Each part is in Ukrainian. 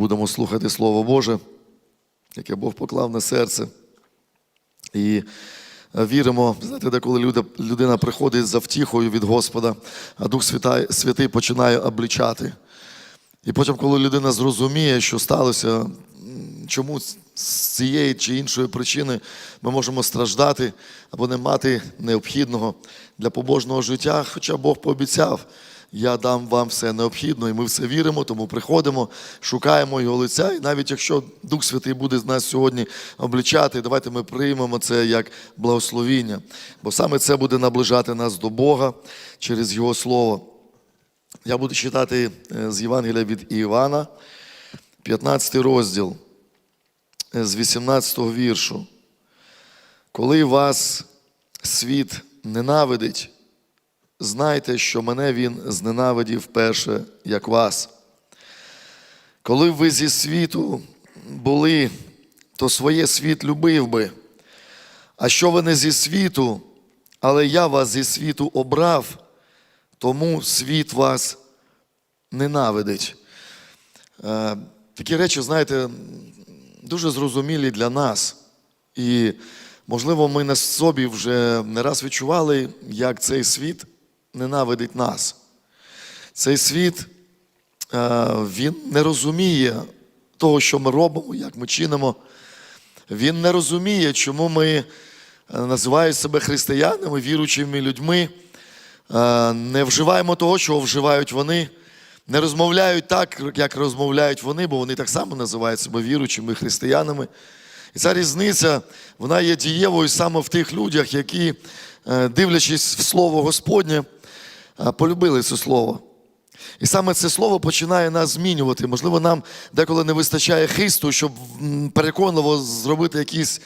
будемо слухати Слово Боже, яке Бог поклав на серце. І е, віримо, знаєте, де коли людина приходить за втіхою від Господа, а Дух Святий починає обличати. І потім, коли людина зрозуміє, що сталося, чому з цієї чи іншої причини ми можемо страждати або не мати необхідного для побожного життя, хоча Бог пообіцяв, я дам вам все необхідне, і ми все віримо, тому приходимо, шукаємо його лиця. І навіть якщо Дух Святий буде з нас сьогодні обличати, давайте ми приймемо це як благословіння, бо саме це буде наближати нас до Бога через Його Слово. Я буду читати е, з Євангелія від Івана, 15 розділ е, з 18 віршу. Коли вас світ ненавидить, знайте, що мене він зненавидів перше, як вас. Коли б ви зі світу були, то своє світ любив би. А що ви не зі світу, але я вас зі світу обрав, тому світ вас ненавидить. Е, Такі речі, знаєте, дуже зрозумілі для нас. І, можливо, ми на собі вже не раз відчували, як цей світ ненавидить нас. Цей світ, е, він не розуміє того, що ми робимо, як ми чинимо. Він не розуміє, чому ми е, називаємо себе християнами, віруючими людьми, е, не вживаємо того, чого вживають вони, не розмовляють так, як розмовляють вони, бо вони так само називають себе віруючими християнами. І ця різниця, вона є дієвою саме в тих людях, які, дивлячись в Слово Господнє, полюбили це слово. І саме це слово починає нас змінювати. Можливо, нам деколи не вистачає хисту, щоб переконливо зробити якийсь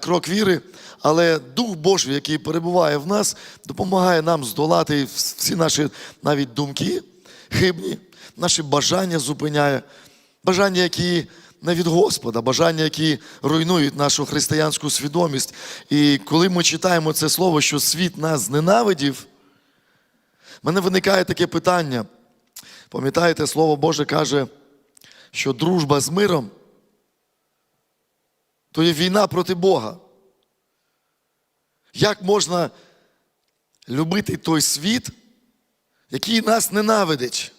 крок віри, але Дух Божий, який перебуває в нас, допомагає нам здолати всі наші навіть думки хибні, наші бажання зупиняє, бажання, які не від Господа, бажання, які руйнують нашу християнську свідомість. І коли ми читаємо це слово, що світ нас зненавидів, мене виникає таке питання. Пам'ятаєте, Слово Боже каже, що дружба з миром то є війна проти Бога. Як можна любити той світ, який нас ненавидить?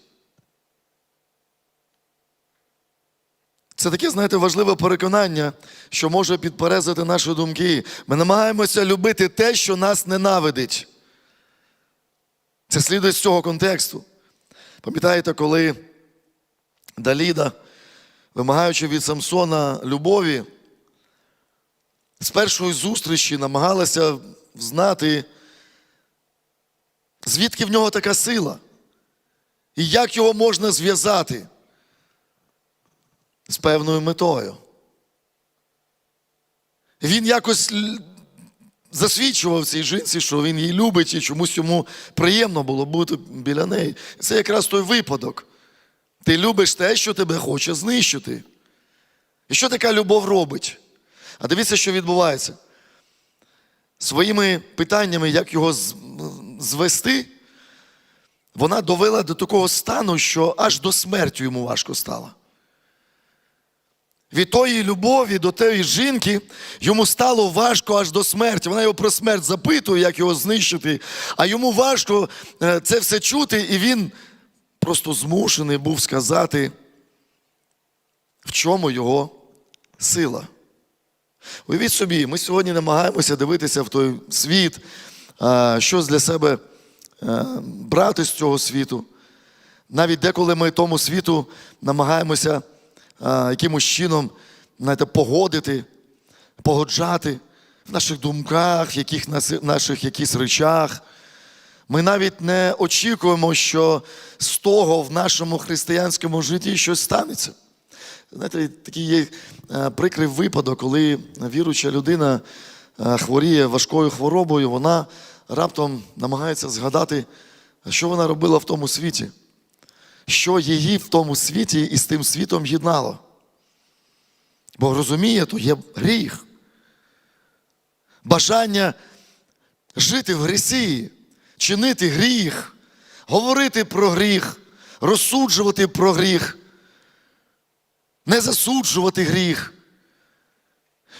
Це таке, знаєте, важливе переконання, що може підперезати наші думки. Ми намагаємося любити те, що нас ненавидить. Це слідує з цього контексту. Пам'ятаєте, коли Даліда, вимагаючи від Самсона любові, з першої зустрічі намагалася знати, звідки в нього така сила, і як його можна зв'язати з певною метою. Він якось засвідчував цій жінці, що він її любить, і чомусь йому приємно було бути біля неї. Це якраз той випадок. Ти любиш те, що тебе хоче знищити. І що така любов робить? А дивіться, що відбувається. Своїми питаннями, як його звести, вона довела до такого стану, що аж до смерті йому важко стало. Від тої любові до тієї жінки йому стало важко аж до смерті. Вона його про смерть запитує, як його знищити, а йому важко е, це все чути, і він просто змушений був сказати, в чому його сила. Уявіть собі, ми сьогодні намагаємося дивитися в той світ, а, щось для себе е, брати з цього світу. Навіть деколи ми тому світу намагаємося якимось чином знаєте, погодити, погоджати в наших думках, в яких наших якихось речах. Ми навіть не очікуємо, що з того в нашому християнському житті щось станеться. Знаєте, такий є е, прикрий випадок, коли віруюча людина е, хворіє важкою хворобою, вона раптом намагається згадати, що вона робила в тому світі, що її в тому світі і з тим світом єднало. Бо розуміє, то є гріх. Бажання жити в грісі, чинити гріх, говорити про гріх, розсуджувати про гріх. не засуджувати гріх.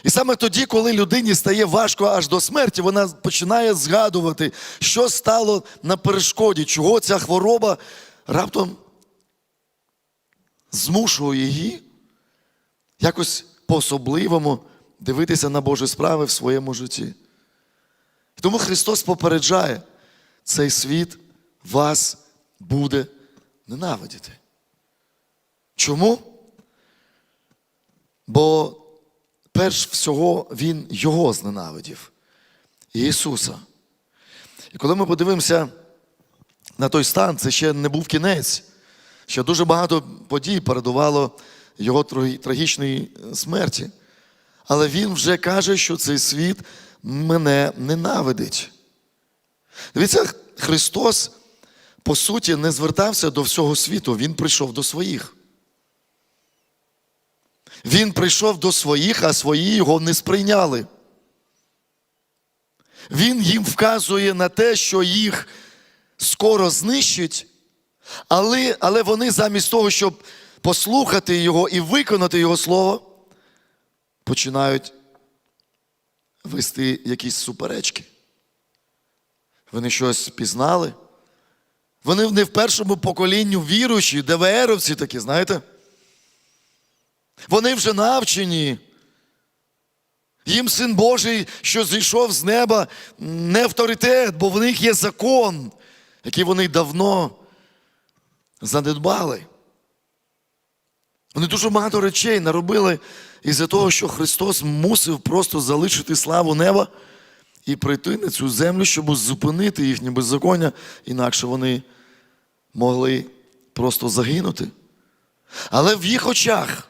І саме тоді, коли людині стає важко аж до смерті, вона починає згадувати, що стало на перешкоді, чого ця хвороба раптом змушує її якось по-особливому дивитися на Божі справи в своєму житті. Тому Христос попереджає, цей світ вас буде ненавидіти. Чому? Бо перш всього Він Його зненавидів, Ісуса. І коли ми подивимося на той стан, це ще не був кінець. Ще дуже багато подій передувало його трагі- трагічної смерті. Але він вже каже, що цей світ мене ненавидить. Дивіться, Христос, по суті, не звертався до всього світу, Він прийшов до своїх. Він прийшов до своїх, а свої його не сприйняли. Він їм вказує на те, що їх скоро знищить, але, але вони замість того, щоб послухати його і виконати його слово, починають вести якісь суперечки. Вони щось пізнали. Вони не в першому поколінні віруючі, ДВРовці такі, знаєте? Вони вже навчені. Їм син Божий, що зійшов з неба, не авторитет, бо в них є закон, який вони давно занедбали. Вони дуже багато речей наробили із-за того, що Христос мусив просто залишити славу неба і прийти на цю землю, щоб зупинити їхнє беззаконня, інакше вони могли просто загинути. Але в їх очах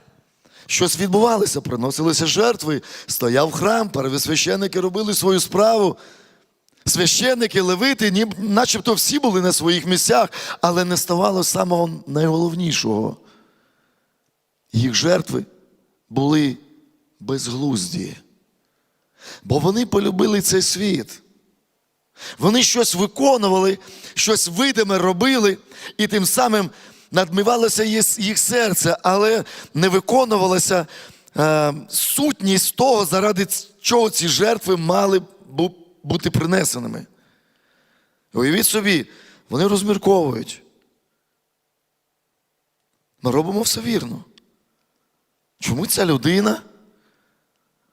щось відбувалося, приносилися жертви, стояв храм, первосвященники робили свою справу. Священники, левити, начебто всі були на своїх місцях, але не ставало самого найголовнішого. Їх жертви були безглузді. Бо вони полюбили цей світ. Вони щось виконували, щось видиме робили, і тим самим надмивалося їх серце, але не виконувалася е, сутність того, заради чого ці жертви мали бу- бути принесеними. Уявіть собі, вони розмірковують. Ми робимо все вірно. Чому ця людина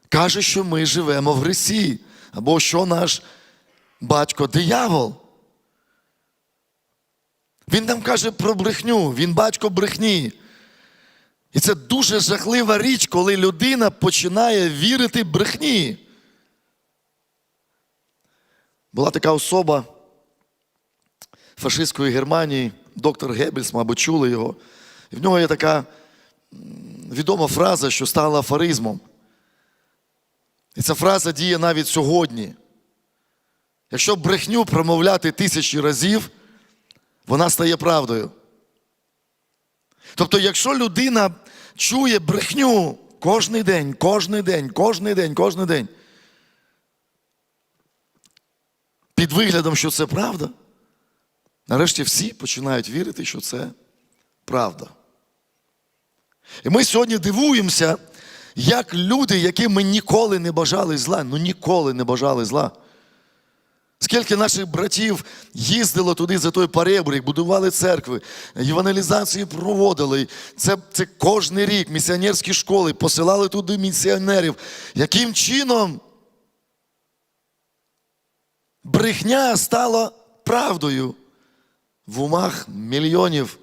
каже, що ми живемо в гресі, або що наш батько диявол? Він нам каже про брехню, він батько брехні. І це дуже жахлива річ, коли людина починає вірити брехні. Була така особа фашистської Германії, доктор Геббельс, мабуть, чули його. І в нього є така відома фраза, що стала афоризмом. І ця фраза діє навіть сьогодні. Якщо брехню промовляти тисячі разів, вона стає правдою. Тобто, якщо людина чує брехню кожний день, кожний день, кожний день, кожний день, під виглядом, що це правда, нарешті всі починають вірити, що це правда. І ми сьогодні дивуємося, як люди, яким ми ніколи не бажали зла, ну ніколи не бажали зла. Скільки наших братів їздило туди за той перебрік, будували церкви, евангелізації проводили. Це, це кожний рік місіонерські школи посилали туди місіонерів. Яким чином брехня стала правдою в умах мільйонів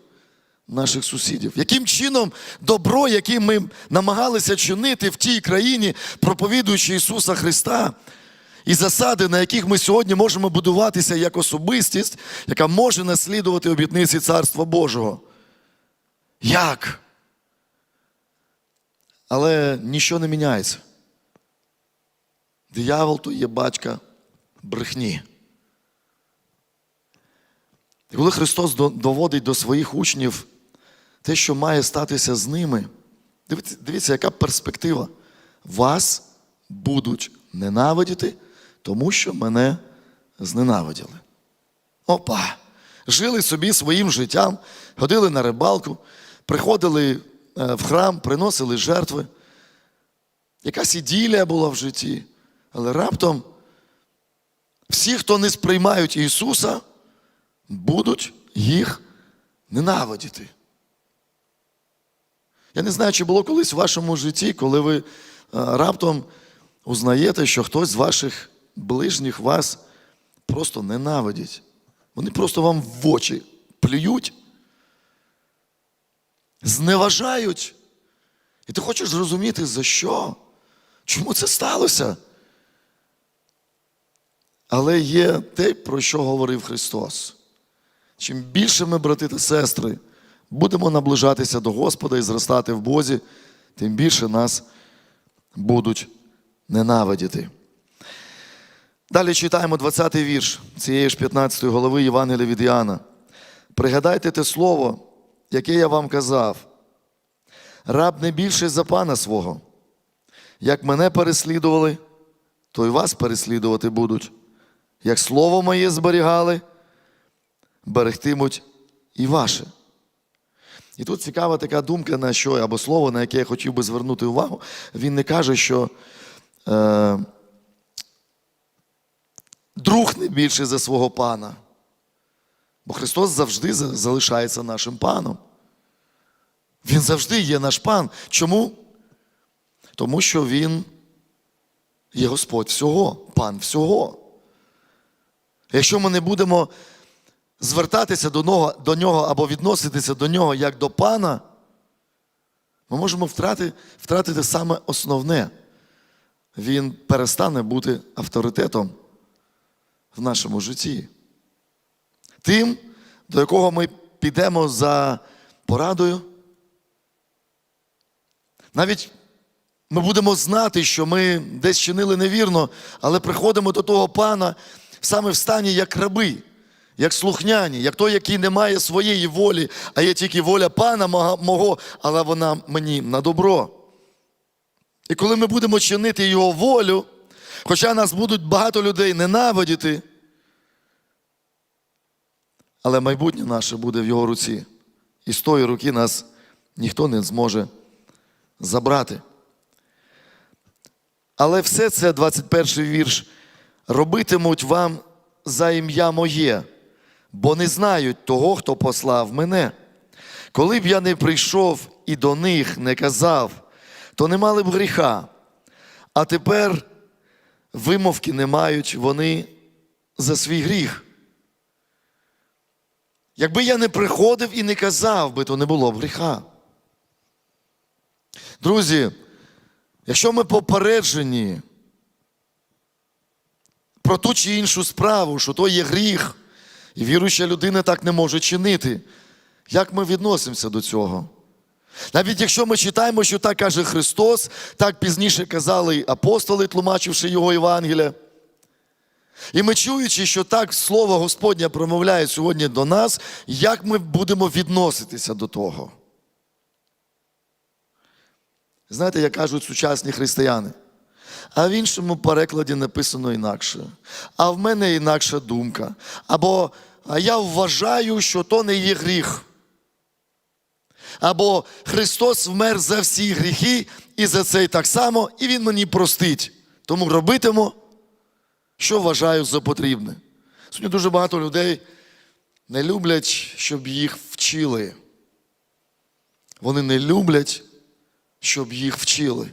наших сусідів? Яким чином добро, яке ми намагалися чинити в тій країні, проповідуючи Ісуса Христа, і засади, на яких ми сьогодні можемо будуватися як особистість, яка може наслідувати обітниці Царства Божого. Як? Але нічого не міняється. Диявол то є батька брехні. І коли Христос доводить до своїх учнів те, що має статися з ними, дивіться, дивіться, яка перспектива. Вас будуть ненавидіти, тому що мене зненавиділи. Опа! Жили собі своїм життям, ходили на рибалку, приходили е, в храм, приносили жертви. Якась іділія була в житті. Але раптом всі, хто не сприймають Ісуса, будуть їх ненавидіти. Я не знаю, чи було колись в вашому житті, коли ви е, раптом узнаєте, що хтось з ваших ближніх вас просто ненавидить. Вони просто вам в очі плюють, зневажають. І ти хочеш зрозуміти, за що? Чому це сталося? Але є те, про що говорив Христос. Чим більше ми, брати та сестри, будемо наближатися до Господа і зростати в Бозі, тим більше нас будуть ненавидіти. Далі читаємо 20-й вірш цієї ж 15 ї голови Євангелія від Іоанна. Пригадайте те слово, яке я вам казав. Раб не більше за пана свого. Як мене переслідували, то й вас переслідувати будуть. Як слово моє зберігали, берегтимуть і ваше. І тут цікава така думка, на що, або слово, на яке я хотів би звернути увагу. Він не каже, що е, друг не більше за свого пана. Бо Христос завжди залишається нашим паном. Він завжди є наш пан. Чому? Тому що Він є Господь всього, пан всього. Якщо ми не будемо звертатися до нього, до нього або відноситися до нього як до пана, ми можемо втратити, втратити саме основне. Він перестане бути авторитетом в нашому житті. Тим, до якого ми підемо за порадою. Навіть ми будемо знати, що ми десь чинили невірно, але приходимо до того пана саме в стані як раби, як слухняні, як той, який не має своєї волі, а є тільки воля пана мого- але вона мені на добро. І коли ми будемо чинити його волю, хоча нас будуть багато людей ненавидіти, але майбутнє наше буде в його руці. І з тої руки нас ніхто не зможе забрати. Але все це, 21 вірш, робитимуть вам за ім'я моє, бо не знають того, хто послав мене. Коли б я не прийшов і до них не казав, то не мали б гріха. А тепер вимовки не мають вони за свій гріх. Якби я не приходив і не казав би, то не було б гріха. Друзі, якщо ми попереджені про ту чи іншу справу, що то є гріх, і віруюча людина так не може чинити, як ми відносимося до цього? Навіть якщо ми читаємо, що так каже Христос, так пізніше казали апостоли, тлумачивши його Євангелія. І ми чуючи, що так Слово Господнє промовляє сьогодні до нас, як ми будемо відноситися до того? Знаєте, як кажуть сучасні християни, а в іншому перекладі написано інакше. А в мене інакша думка. Або а я вважаю, що то не є гріх. Або Христос вмер за всі гріхи і за це й так само, і Він мені простить. Тому робитиму, що вважаю за потрібне. Сьогодні дуже багато людей не люблять, щоб їх вчили. Вони не люблять, щоб їх вчили.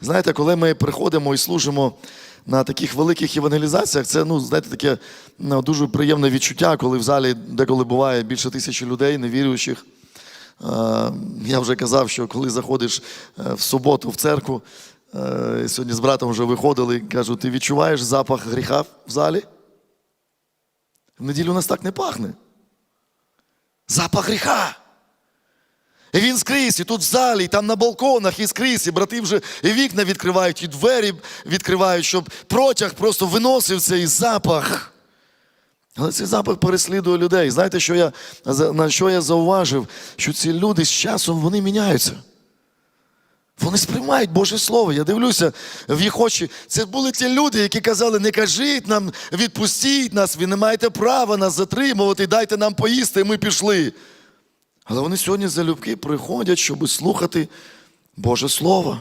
Знаєте, коли ми приходимо і служимо на таких великих евангелізаціях, це ну, знаєте, таке ну, дуже приємне відчуття, коли в залі деколи буває більше тисячі людей, невіруючих. Е, Я вже казав, що коли заходиш е, в суботу в церкву, е, сьогодні з братом вже виходили, кажу, ти відчуваєш запах гріха в залі? В неділю у нас так не пахне. Запах гріха. І він скрізь, і тут в залі, і там на балконах, і скрізь, і брати вже і вікна відкривають, і двері відкривають, щоб протяг просто виносив цей запах. Але цей запах переслідує людей. Знаєте, що я, на що я зауважив? Що ці люди з часом вони міняються. Вони сприймають Боже Слово. Я дивлюся в їх очі. Це були ті люди, які казали, не кажіть нам, відпустіть нас, ви не маєте права нас затримувати, дайте нам поїсти, і ми пішли. Але вони сьогодні залюбки приходять, щоб слухати Боже Слово.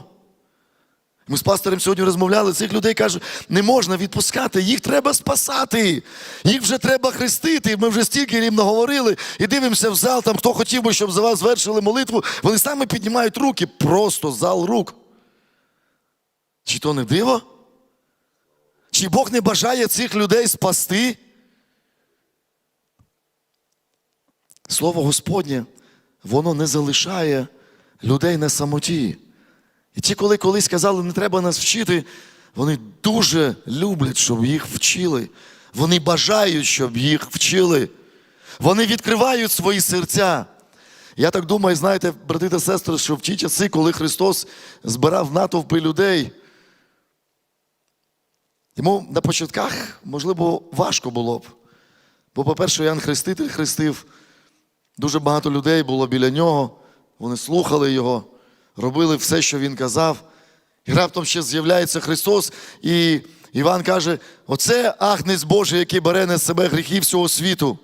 Ми з пастором сьогодні розмовляли, цих людей кажуть, не можна відпускати, їх треба спасати, їх вже треба хрестити. Ми вже стільки їм наговорили і дивимося в зал, там хто хотів би, щоб за вас звершили молитву, вони саме піднімають руки, просто зал рук. Чи то не диво? Чи Бог не бажає цих людей спасти? Слово Господнє, воно не залишає людей на самоті. І ті, коли колись казали, не треба нас вчити, вони дуже люблять, щоб їх вчили. Вони бажають, щоб їх вчили. Вони відкривають свої серця. Я так думаю, знаєте, брати та сестри, що в ті часи, коли Христос збирав натовпи людей, йому на початках, можливо, важко було б. Бо, по-перше, Ян Хреститель хрестив, дуже багато людей було біля нього, вони слухали його, робили все, що він казав. І раптом ще з'являється Христос, і Іван каже: оце агнець Божий, який бере на себе гріхи всього світу.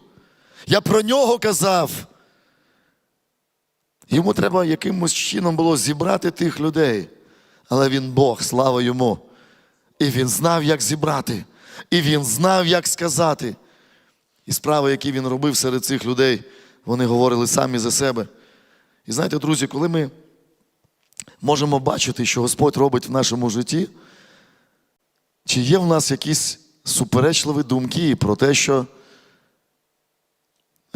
Я про нього казав. Йому треба якимось чином було зібрати тих людей. Але він Бог, слава йому. І він знав, як зібрати. І він знав, як сказати. І справи, які він робив серед цих людей, вони говорили самі за себе. І знаєте, друзі, коли ми можемо бачити, що Господь робить в нашому житті, чи є в нас якісь суперечливі думки про те, що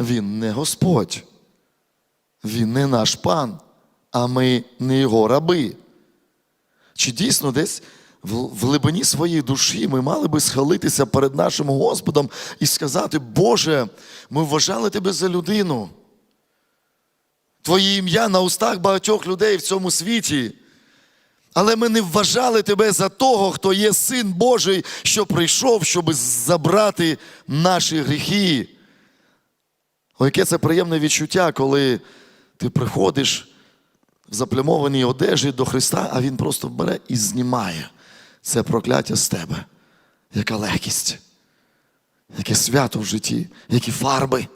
Він не Господь, Він не наш пан, а ми не його раби. Чи дійсно десь в глибині своєї душі ми мали би схилитися перед нашим Господом і сказати, Боже, ми вважали Тебе за людину. Твоє ім'я на устах багатьох людей в цьому світі. Але ми не вважали тебе за того, хто є син Божий, що прийшов, щоб забрати наші гріхи. О, яке це приємне відчуття, коли ти приходиш в заплямованій одежі до Христа, а Він просто бере і знімає це прокляття з тебе. Яка легкість, яке свято в житті, які фарби.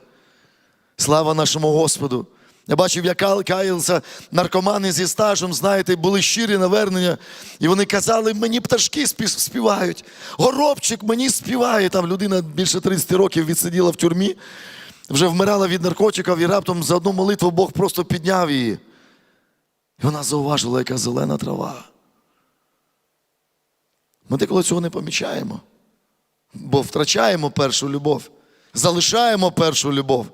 Слава нашому Господу! Я бачив, як каялися наркомани зі стажем, знаєте, були щирі навернення, і вони казали, мені пташки співають, горобчик мені співає. Там людина більше 30 років відсиділа в тюрмі, вже вмирала від наркотиків, і раптом за одну молитву Бог просто підняв її. І вона зауважила, яка зелена трава. Ми деколи цього не помічаємо, бо втрачаємо першу любов, залишаємо першу любов.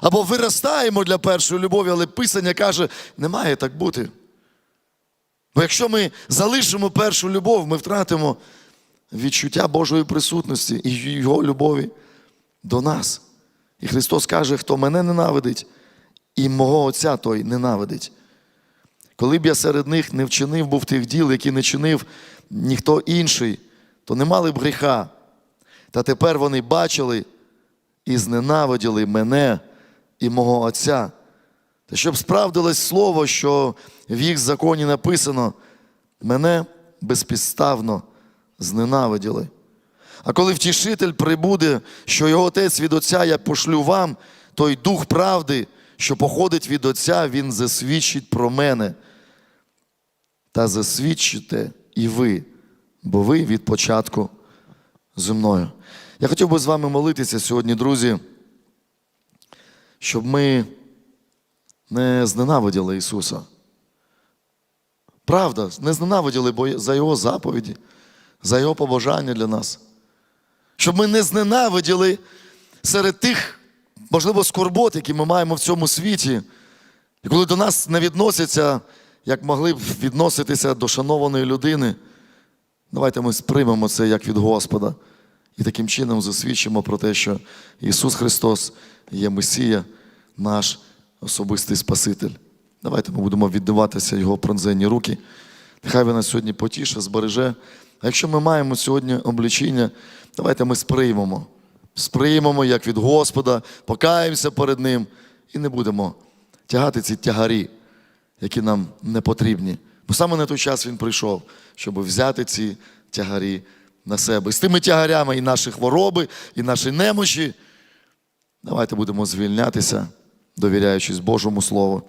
Або виростаємо для першої любові, але Писання каже, не має так бути. Бо якщо ми залишимо першу любов, ми втратимо відчуття Божої присутності і Його любові до нас. І Христос каже, хто мене ненавидить, і мого Отця той ненавидить. Коли б я серед них не вчинив був тих діл, які не чинив ніхто інший, то не мали б гріха. Та тепер вони бачили і зненавиділи мене і мого Отця. Та щоб справдилось слово, що в їх законі написано, мене безпідставно зненавиділи. А коли втішитель прибуде, що його отець від Отця я пошлю вам, той дух правди, що походить від Отця, він засвідчить про мене. Та засвідчите і ви, бо ви від початку зі мною. Я хотів би з вами молитися сьогодні, друзі, щоб ми не зненавиділи Ісуса. Правда, не зненавиділи за Його заповіді, за Його побажання для нас. Щоб ми не зненавиділи серед тих, можливо, скорбот, які ми маємо в цьому світі, і коли до нас не відносяться, як могли б відноситися до шанованої людини, давайте ми сприймемо це як від Господа. І таким чином засвідчимо про те, що Ісус Христос є Месія, наш особистий Спаситель. Давайте ми будемо віддаватися Його пронзенні руки. Нехай він нас сьогодні потіше, збереже. А якщо ми маємо сьогодні обличіння, давайте ми сприймемо. Сприймемо як від Господа, покаємося перед Ним і не будемо тягати ці тягарі, які нам не потрібні. Бо саме на той час Він прийшов, щоб взяти ці тягарі на себе. І з тими тягарями і наші хвороби, і наші немощі. Давайте будемо звільнятися довіряючись Божому Слову,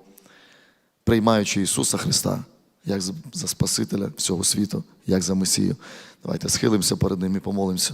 приймаючи Ісуса Христа як за Спасителя всього світу, як за Месію. Давайте схилимося перед Ним і помолимося.